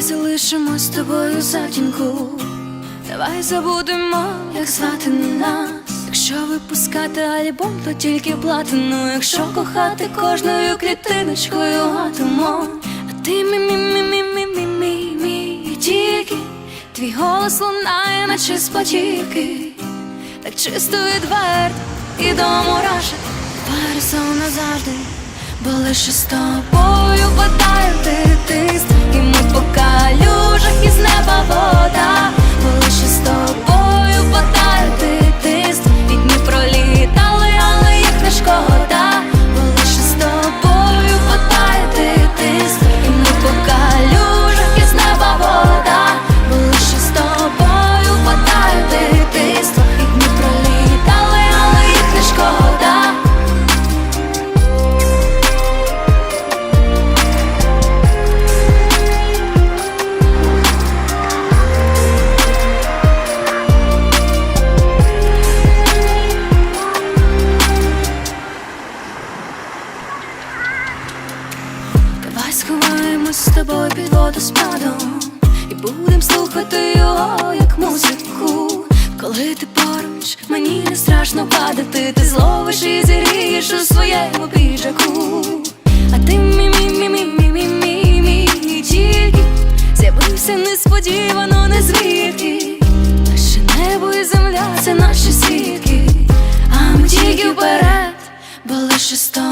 Давай залишимось з тобою затінку. Давай забудемо, як звати нас. Якщо випускати альбом, то тільки платину. Якщо кохати кожною клітиночкою атомом. А ти мі мі мі мі мі мі мі мі тільки твій голос лунає, наче з потівки. Так чисто відверто і до мурашок сон назавжди, бо лише з тобою падає дитинство І сховаємось з тобою під водоспадом І будем слухати його, як музику. Коли ти поруч, мені не страшно падати. Ти зловиш і зірієш у своєму піджаку. А ти мі-мі-мі-мі-мі-мі-мі Тільки з'явився несподівано, не звідки. Наше небо і земля це наші свідки А ми тільки вперед, бо лише тобою